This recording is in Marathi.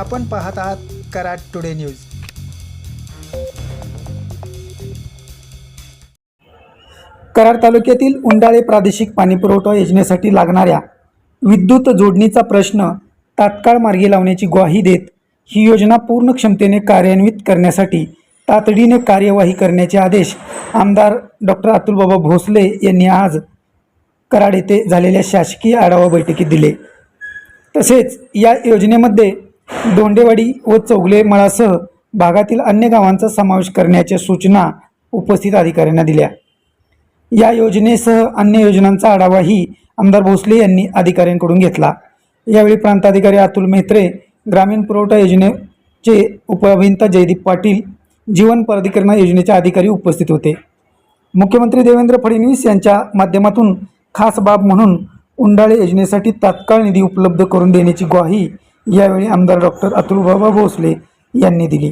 आपण पाहत आहात कराड टुडे न्यूज. कराड तालुक्यातील उंडाळे प्रादेशिक पाणीपुरवठा योजनेसाठी लागणाऱ्या विद्युत जोडणीचा प्रश्न तात्काळ मार्गी लावण्याची ग्वाही देत ही योजना पूर्ण क्षमतेने कार्यान्वित करण्यासाठी तातडीने कार्यवाही करण्याचे आदेश आमदार डॉक्टर अतुलबाबा भोसले यांनी आज कराड येथे झालेल्या शासकीय आढावा बैठकीत दिले. तसेच या योजनेमध्ये दोंडेवाडी व चौगले मळासह भागातील अन्य गावांचा समावेश करण्याच्या सूचना उपस्थित अधिकाऱ्यांना दिल्या. या योजनेसह अन्य योजनांचा आढावाही आमदार भोसले यांनी अधिकाऱ्यांकडून घेतला. यावेळी प्रांताधिकारी अतुल मेहत्रे ग्रामीण पुरवठा योजनेचे उपअभियंता जयदीप पाटील जीवन प्राधिकरण योजनेचे अधिकारी उपस्थित होते. मुख्यमंत्री देवेंद्र फडणवीस यांच्या माध्यमातून खास बाब म्हणून उंडाळे योजनेसाठी तात्काळ निधी उपलब्ध करून देण्याची ग्वाही यावेळी आमदार डॉक्टर अतुलबाबा भोसले यांनी दिली.